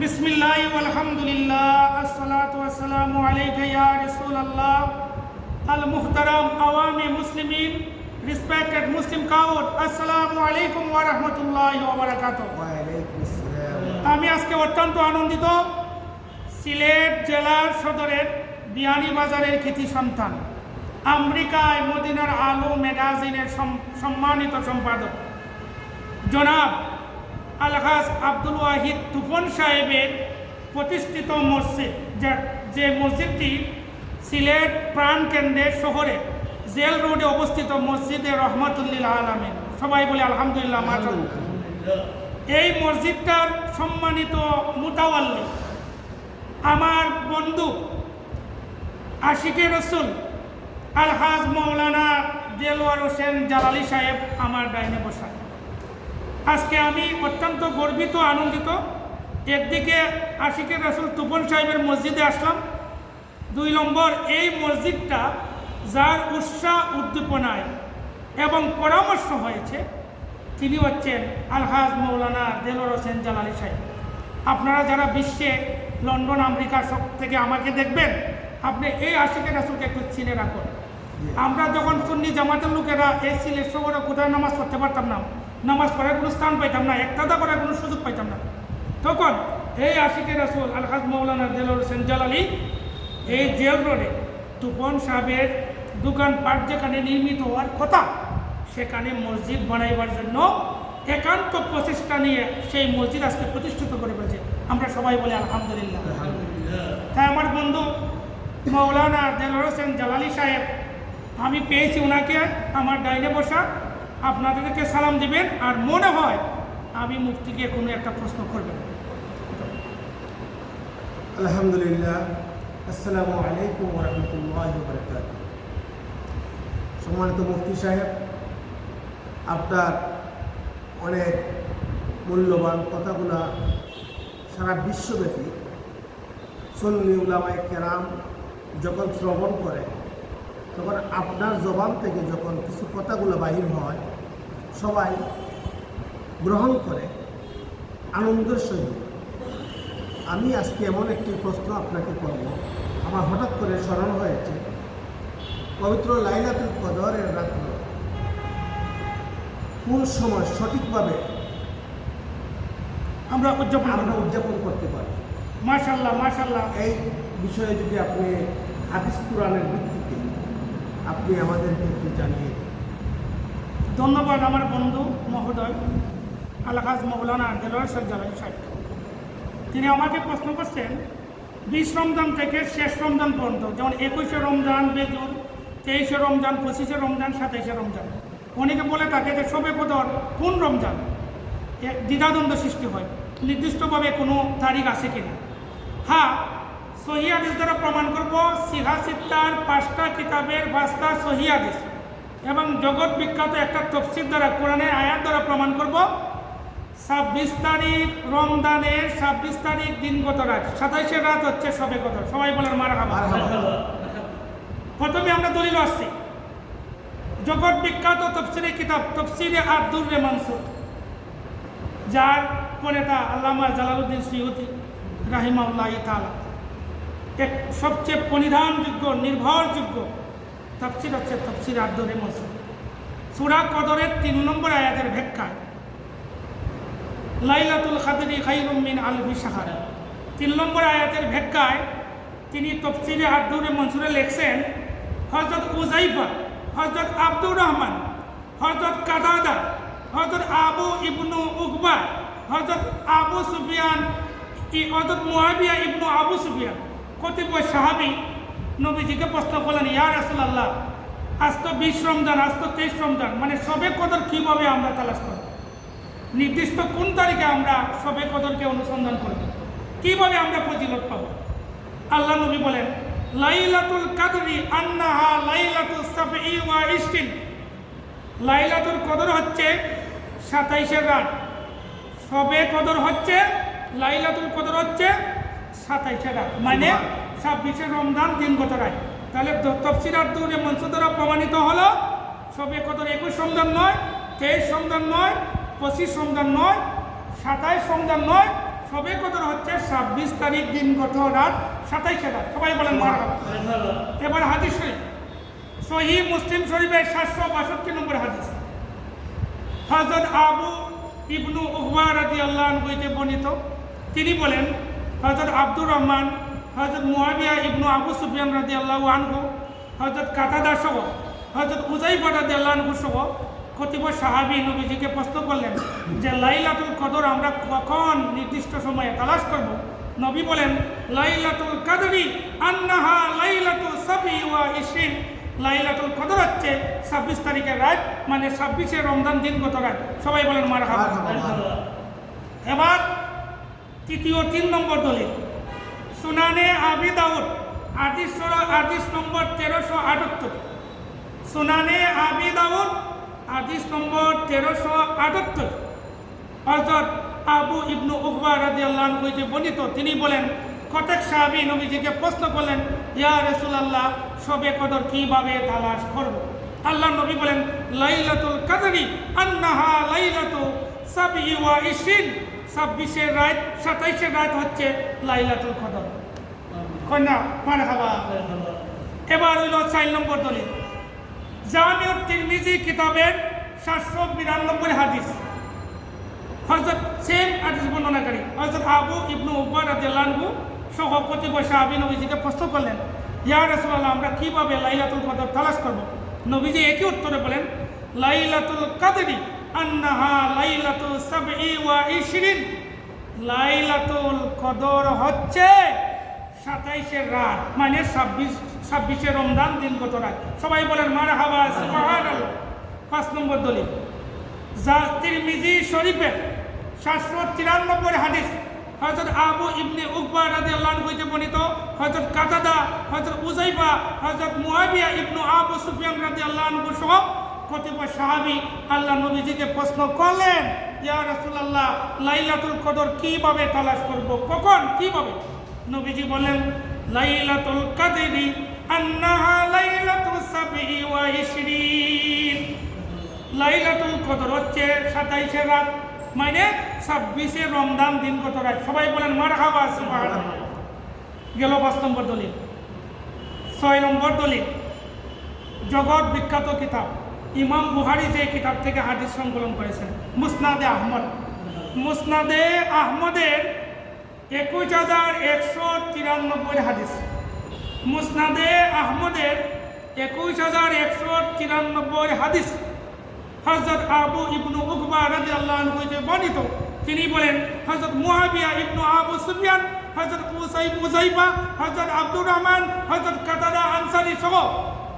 বিসমিল্লাহ আলহামদুলিল্লাহ আসসালাতু ওয়াসসালামু আলাইকা ইয়া রাসূলুল্লাহ। আল মুহতারাম আওয়ামী মুসলিমিন রেসপেক্টেড মুসলিম কাউট আসসালামু আলাইকুম ওয়া রাহমাতুল্লাহি ওয়া বারাকাতুহু। আসসালাম আমি আজকে অত্যন্ত আনন্দিত সিলেট জেলার সদরের বিয়ানীবাজারের কৃতি সন্তান আমেরিকায় মদিনার আলো ম্যাগাজিনের সম্মানিত সম্পাদক। জনাব আলহাজ আব্দুল ওয়াহিদ তুফন সাহেবের প্রতিষ্ঠিত মসজিদ, যা- যে মসজিদটি সিলেট প্রাণকেন্দ্রে শহরে, জেল রোডে অবস্থিত মসজিদে রহমতুল্লিল আলমিন। সবাই বলে আলহামদুলিল্লাহ, মাশাআল্লাহ। এই মসজিদটার সম্মানিত মুতাওয়াল্লি আমার বন্ধু আশিকে রসুল, আলহাজ মৌলানা দেলোয়ার হোসেন জালালি সাহেব আমার ডাইনে বসা আজকে আমি অত্যন্ত গর্বিত, আনন্দিত। একদিকে আশিকের রসুল তুপন সাহেবের মসজিদে আসলাম। দুই নম্বর, এই মসজিদটা যার উৎসাহ উদ্দীপনায় এবং পরামর্শ হয়েছে, তিনি হচ্ছেন আলহাজ মৌলানা দেলোর হোসেন জালালি সাহেব। আপনারা যারা বিশ্বে লন্ডন আমেরিকা সব থেকে আমাকে দেখবেন, আপনি এই আশিকে রাসুলকে একটু চিনে রাখুন। আমরা যখন সুন্নি জামাতের লোকেরা এই সিলেট শহরে কোথায় নামাজ পড়তে পারতাম না নামাজ পড়ার কোনো স্থান পাইতাম না একটাদা করার কোনো সুযোগ পাইতাম না। তখন এই আশিকে রাসুল আলহাজ মৌলানা দেলোর হোসেন জালালি এই জেল রোডে তুপন সাহেবের দোকানপাট যেখানে নির্মিত হওয়ার কথা সেখানে মসজিদ বানাইবার জন্য একান্ত প্রচেষ্টা নিয়ে সেই মসজিদ আজকে প্রতিষ্ঠিত করে ফেলছে। আমরা সবাই বলি আলহামদুলিল্লাহ। তাই আমার বন্ধু মৌলানা দেলোর হোসেন জালালি সাহেব আমি পেয়েছি ওনাকে আমার ডাইনে বসা আপনাদেরকে সালাম দিবেন আর মনে হয় আমি মুফতিকে কোনো একটা প্রশ্ন করবেন। আলহামদুলিল্লাহ, আসসালামু আলাইকুম ওরহমতুল্লাহ বরকাত সম্মানিত মুফতি সাহেব, আপনার অনেক মূল্যবান কথাগুলা সারা বিশ্বব্যাপী সন্নি উলামায় কেরাম যখন শ্রবণ করে তখন আপনার জবান থেকে যখন কিছু কথাগুলো বাহির হয় সবাই গ্রহণ করে আনন্দের সহিত। আমি আজকে এমন একটি প্রশ্ন আপনাকে করব। আমার হঠাৎ করে স্মরণ হয়েছে পবিত্র লাইলাতুল কদরের রাত্র কোন সময় সঠিকভাবে আমরা উদযাপন আমরা উদযাপন করতে পারি? মাশাল্লাহ মাশাল্লাহ এই বিষয়ে যদি আপনি হাদিস কোরআনের ভিত্তিতে আপনি আমাদেরকে একটু জানিয়ে দিন। ধন্যবাদ আমার বন্ধু মহোদয়, আলহাজ মৌলানা দেলোয়ার জালালি সাহেব। তিনি আমাকে প্রশ্ন করছেন, বিশ রমজান থেকে শেষ রমজান পর্যন্ত, যেমন একুশে রমজান, বেজুর, তেইশে রমজান, পঁচিশে রমজান, সাতাইশে রমজান, অনেকে বলে থাকে যে সবে কদর কোন রমজান? দ্বিধাদ্বন্দ্ব সৃষ্টি হয়। নির্দিষ্টভাবে কোনো তারিখ আছে কিনা? হ্যাঁ সহিয়াদিস দ্বারা প্রমাণ করব সিহা সিত্তার পাঁচটা কিতাবের পাঁচটা সহিয়াদিস এবং জগৎ বিখ্যাত একটা তফসির দ্বারা কোরআনের আয়াত দ্বারা প্রমাণ করব ছাব্বিশ তারিখ রমজানের ছাব্বিশ তারিখ দিনগত রাত। সাতাইশে রাত হচ্ছে সবে কত সবাই বলেন মারা। প্রথমে আমরা দলিল আসছি। জগৎ বিখ্যাত তফসিরে কিতাব তফসিরে আব্দুর রে মানসুর যার প্রণেতা আল্লামা জালালউদ্দিন সৈয়দি রাহিমাউল্লাহ তালা এক সবচেয়ে পরিধানযোগ্য নির্ভরযোগ্য তফসির হচ্ছে তফসির আব্দুর মানসুর সুরা কদরের তিন নম্বর আয়াতের ভেক্ষায় লাইলাতুল খাদরি খাইরুম মিন আলফি সাহার তিন নম্বর আয়াতের ভেক্ষায় তিনি তফসিরে আব্দুর মনসুরে লেখছেন হজরত উজাইফা হজরত আব্দুর রহমান হজরত কাদাদা হজরত আবু ইবনু উকবা হজরত আবু সুফিয়ান হজরত মুয়াবিয়া ইবনু আবু সুফিয়ান। কতিপয় সাহাবি নবীজিকে প্রশ্ন করলেন, ইয়া রাসূলুল্লাহ, আজ তো বিশ রমজান, আজ তো তেইশ রমজান মানে সবে কদর কীভাবে আমরা তালাশ করব? নির্দিষ্ট কোন তারিখে আমরা সবে কদরকে অনুসন্ধান করব? কীভাবে আমরা ফজিলত পাবো? আল্লাহ নবী বলেন, লাইলাতুল কাদরি আন্নাহা লাইলাতুল সাবঈ ওয়া ইশরিন। লাইলাতুল কদর হচ্ছে সাতাইশের রাত। সবে কদর হচ্ছে, লাইলাতুল কদর হচ্ছে সাতাইশের রাত। মানে ছাব্বিশে রমজান দিনগত রায় তাহলে তফসিরার দূরে মঞ্চ দ্বারা প্রমাণিত হলো সবে কদর একুশ রমজান নয় তেইশ রমজান নয় পঁচিশ রমজান নয় সাতাইশ রমজান নয় সবে কদর হচ্ছে ছাব্বিশ তারিখ দিন গত রাত সাতাইশে রাত। সবাই বলেন এবার হাদিস শরীফ। সহি মুসলিম শরীফের সাতশো বাষট্টি নম্বর হাদিস। হজরত আবু ইবনু উহবা রাদি আল্লাহ বইতে বর্ণিত। তিনি বলেন হজরত আব্দুর রহমান হজরত মুয়াবিয়া ইবনু আবু সুফিয়ান রাদি আল্লাহ আনহু হজরত কাতাদা সহ হজরত উজাইফা রাদি আল্লাহ আনহু সহ কতিপয় সাহাবি নবীজিকে প্রশ্ন করলেন যে লাইলাতুল কদর আমরা কখন নির্দিষ্ট সময়ে তালাশ করব? নবী বলেন লাইলাতুল কাদরি আন্নাহা লাইলাতুল সাবি ওয়া ইশরিন। লাইলাতুল কদর হচ্ছে ছাব্বিশ তারিখের রাত মানে ছাব্বিশে রমজান দিন গত রাত। সবাই বলেন মার মারহাবা। এবার তৃতীয় তিন নম্বর দলিল। সুনানে আবি দাউদ আদিস আদিস নম্বর তেরোশো আটাত্তর। সুনানে আবি দাউদ আদিস নম্বর তেরোশো আটাত্তর। হজরত আবু ইবনু উকবা রাজি আল্লাহ যে বর্ণিত, তিনি বলেন, কটেক সাহাবি নবীজিকে প্রশ্ন করলেন, ইয়া রসুলাল্লাহ সবে কদর কীভাবে তালাশ করব? আল্লাহ নবী বলেন, লাইলাতুল কাদরি আন্নাহা লাইলাতু সাবি ওয়া ইশরিন। ছাব্বিশের রাত সাতাইশের রাত হচ্ছে লাইলাতুল কদর। কন্যা, মারহাবা। এবার হইল চার নম্বর দলিল। জামিউত তিরমিজি কিতাবের সাতশো বিরানব্বই হাদিস। হজরত সেম হাদিস বর্ণনাকারী হজরত আবু ইবনু উকবার রাদিয়াল্লাহু সহ কতিপয় সাহাবী নবীজিকে প্রশ্ন করলেন, ইয়া রাসূলুল্লাহ, আমরা কীভাবে লাইলাতুল কদর তালাশ করব? নবীজি একই উত্তরে বলেন, লাইলাতুল কদরি আন্নাহা লাইলাতুল সাবঈ ওয়া ইশরিন। লাইলাতুল কদর হচ্ছে সাতাইশের রাত মানে ছাব্বিশ, ছাব্বিশে দিন গত রাত। সবাই বলেন মারা হাবা পাঁচ নম্বর দলিল। যা তিরমিজি শরীফের সাতশো তিরানব্বই হাদিস হজরত আবু ইবনে উকবা রাদি আল্লাহ হইতে বর্ণিত। হজরত কাতাদা হজরত উজাইবা হজরত মুয়াবিয়া ইবনু আবু সুফিয়ান রাদি আল্লাহ সহ কতিপয় সাহাবি আল্লাহ নবীজিকে প্রশ্ন করলেন, ইয়া রাসূলুল্লাহ, লাইলাতুল কদর কীভাবে তালাশ করব? কখন? কীভাবে? নবীজি বলেন লাইলাতুল কাদরি আন্নাহা লাইলাতুল সাবঈ ওয়া ইশরিন। লাইলাতুল কদর হচ্ছে সাতাইশে রাত মানে ছাব্বিশে রমজান দিন কত রাত। সবাই বলেন মার খাবা গেল পাঁচ নম্বর দলিল। ছয় নম্বর দলিল, জগৎ বিখ্যাত কিতাব। ইমাম বুহারি যে কিতাব থেকে হাদিস সংকলন করেছেন, মুসনাদে আহমদ। মুসনাদে আহমদের একুশ হাজার একশো তিরানব্বই হাদিস। মুসনাদে আহমদের একুশ হাজার একশো তিরানব্বই হাদিস। হজরত আবু ইবনু উকবা রাজি আল্লাহ হইতে বর্ণিত। তিনি বলেন হজরত মুহাবিয়া ইবনু আবু সুফিয়ান হজরত উসাইব উজাইবা হজরত আব্দুর রহমান হজরত কাতাদা আনসারি সহ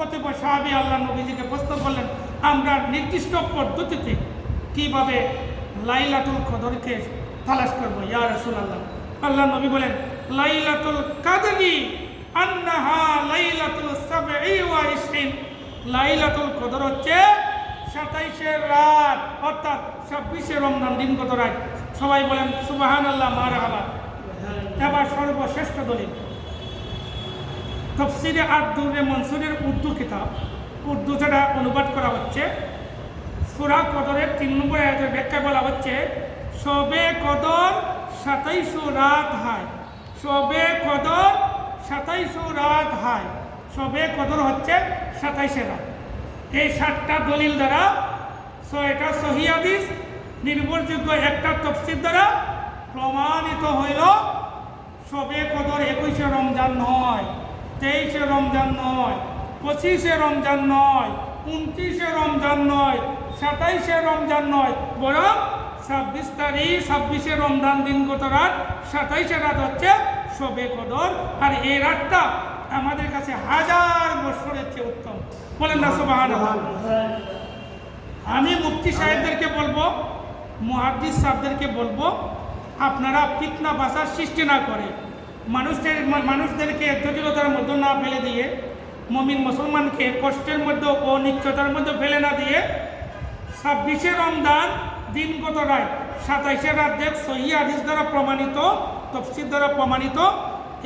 কতিপয় সাহাবি আল্লাহ নবীজিকে প্রশ্ন করলেন, আমরা নির্দিষ্ট পদ্ধতিতে কীভাবে লাইলাতুল কদরকে তালাশ করব? ইয়া রাসূলুল্লাহ। আল্লাহ আল্লাহ নবী বলেন, লাইলাতুল কাদরি আন্নাহা লাইলাতুল সাবঈ ওয়া ইশরিন লাইলাতুল কদর হচ্ছে সাতাইশের রাত, অর্থাৎ ছাব্বিশে রমজান দিন কত রাত। সবাই বলেন সুবাহান আল্লাহ মার আবার এবার সর্বশ্রেষ্ঠ দলিল। তফসিরে আব্দুরে মনসুরের উর্দু কিতাব। উর্দু যেটা অনুবাদ করা হচ্ছে, সুরা কদরের তিন নম্বর আয়াতের ব্যাখ্যা বলা হচ্ছে, সবে কদর সাতাইশো রাত হায়, সবে কদর সাতাইশো রাত হায়, সবে কদর হচ্ছে সাতাইশে রাত। এই সাতটা দলিল দ্বারা, ছয়টা সহি হাদিস, নির্ভরযোগ্য একটা তফসির দ্বারা প্রমাণিত হইল, সবে কদর একুশে রমজান নয়। তেইশে রমজান নয়, পঁচিশে রমজান নয়, উনত্রিশে রমজান নয়, সাতাইশে রমজান নয়, বরং ছাব্বিশ তারিখ, ছাব্বিশে রমজান দিন গত রাত, সাতাইশে রাত হচ্ছে সবে কদর। আর এই রাতটা আমাদের কাছে হাজার বছরের চেয়ে উত্তম। বলেন না সুবাহান আমি মুফতি সাহেবদেরকে বলব, মুহাদ্দিস সাহেবদেরকে বলব, আপনারা ফিতনা বাসার সৃষ্টি না করে মানুষদের মানুষদেরকে জটিলতার মধ্যে না ফেলে দিয়ে, মমিন মুসলমানকে কষ্টের মধ্যে ও নিশ্চয়তার মধ্যে ফেলে না দিয়ে ছাব্বিশে রমজান দিনগত রায়, সাতাইশে দেব সহি হাদিস দ্বারা প্রমাণিত, তফসির দ্বারা প্রমাণিত,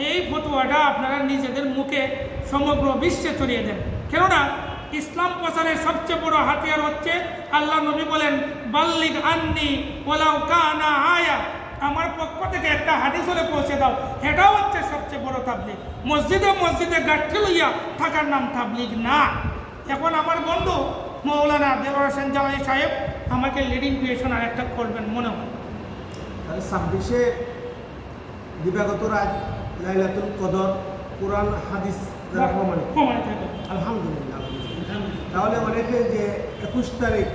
এই ফতুয়াটা আপনারা নিজেদের মুখে সমগ্র বিশ্বে ছড়িয়ে দেন। কেননা, ইসলাম প্রচারের সবচেয়ে বড় হাতিয়ার হচ্ছে, আল্লাহ নবী বলেন বাল্লিক আন্নি ওলাউ কানা আমার পক্ষ থেকে একটা হাদিস হলে পৌঁছে দাও। এটাও হচ্ছে সবচেয়ে বড় তাবলিগ। মসজিদে মসজিদে গাঠি লইয়া থাকার নাম তাবলিগ না। এখন আমার বন্ধু মৌলানা দেবর হোসেন জালাই সাহেব আমাকে লিডিং ক্রিয়েশন আর একটা করবেন মনে হয়। তাহলে ছাব্বিশে দিবাগত রাত লাইলাতুল কদর কোরআন হাদিস হবে। আলহামদুলিল্লাহ তাহলে অনেকে যে একুশ তারিখ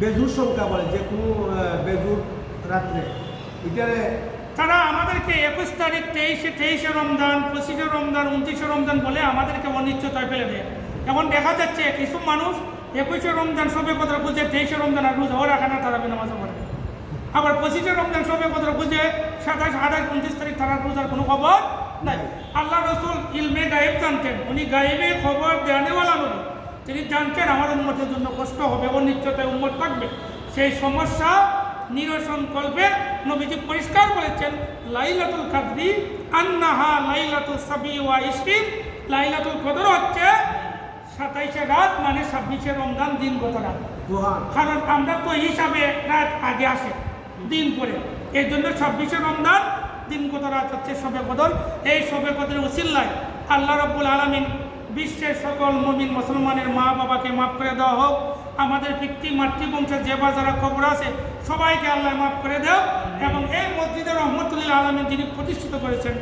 বেজুর সংখ্যা বলে যে কোনো বেজুর রাত্রে। এটারে তারা আমাদেরকে একুশ তারিখ তেইশে তেইশে রমজান, পঁচিশে রমজান, উনত্রিশে রমজান বলে আমাদেরকে অনিশ্চয়তায় ফেলে দেয়। এখন দেখা যাচ্ছে কিছু মানুষ একুশে রমজান সবে কথা বুঝে তেইশে রমজান আর রোজা ওরা এখানে তারা নামাজ পড়ে আবার পঁচিশে রমজান সবে কথা বুঝে সাতাশ, আঠাশ, উনত্রিশ তারিখ তারা রোজার কোনো খবর নাই। আল্লাহ রসুল ইলমে গায়েব জানতেন। উনি গায়েবে খবর দেওয়ানেওয়ালা নবী। তিনি জানতেন আমার উন্মতের জন্য কষ্ট হবে অনিশ্চয়তায় উন্মত থাকবে। সেই সমস্যা নিরসন করবে নবীজি পরিষ্কার বলেছেন লাইলাতুল কাদরি আন্নাহা লাইলাতুল সাবি ওয়া ইশরিন। লাইলাতুল কদর হচ্ছে সাতাইশে রাত মানে ছাব্বিশে রমজান দিন গত রাত। কারণ আমরা তো হিসাবে রাত আগে আসে দিন পরে। এই জন্য ছাব্বিশে রমজান দিন কত রাত হচ্ছে শবে কদর। এই শবে কদরের উসিল্লায় আল্লাহ রব্বুল আলমিন বিশ্বের সকল মমিন মুসলমানের মা বাবাকে মাফ করে দেওয়া হোক আমাদের পিতৃ মাতৃবংশের যে বা যারা কবর আছে সবাইকে আল্লাহ মাফ করে দাও এবং এই মসজিদে রহমতুল্লাহ আলমিন যিনি প্রতিষ্ঠিত করেছেন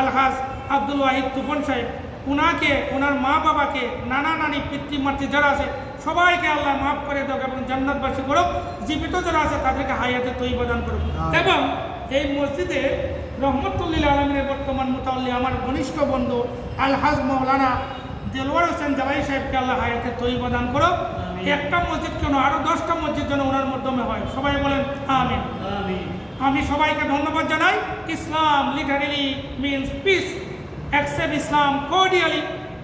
আলহাজ আব্দুল ওয়াহিদ তুফন সাহেব উনাকে ওনার মা বাবাকে নানা নানি পিতৃ মাতৃ যারা আছে সবাইকে আল্লাহ মাফ করে দেব এবং জান্নাতবাসী করুক জীবিত যারা আছে তাদেরকে হায়াতে প্রদান করুক। এবং এই মসজিদে রহমতুল্লিল আলমিনের বর্তমান মোতাল্লি আমার ঘনিষ্ঠ বন্ধু আলহাজ মৌলানা দেলোয়ার হোসেন জামাই সাহেবকে আল্লাহ হায়াতের তৈরি প্রদান করো একটা মসজিদ কেন? আরও দশটা মসজিদ যেন ওনার মাধ্যমে হয়। সবাই বলেন আমিন। আমি সবাইকে ধন্যবাদ জানাই। Islam literally means peace accept Islam cordially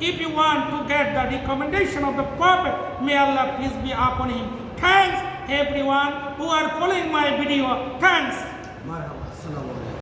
if you want to get the recommendation of the prophet may Allah peace be upon him thanks everyone who are following my video thanks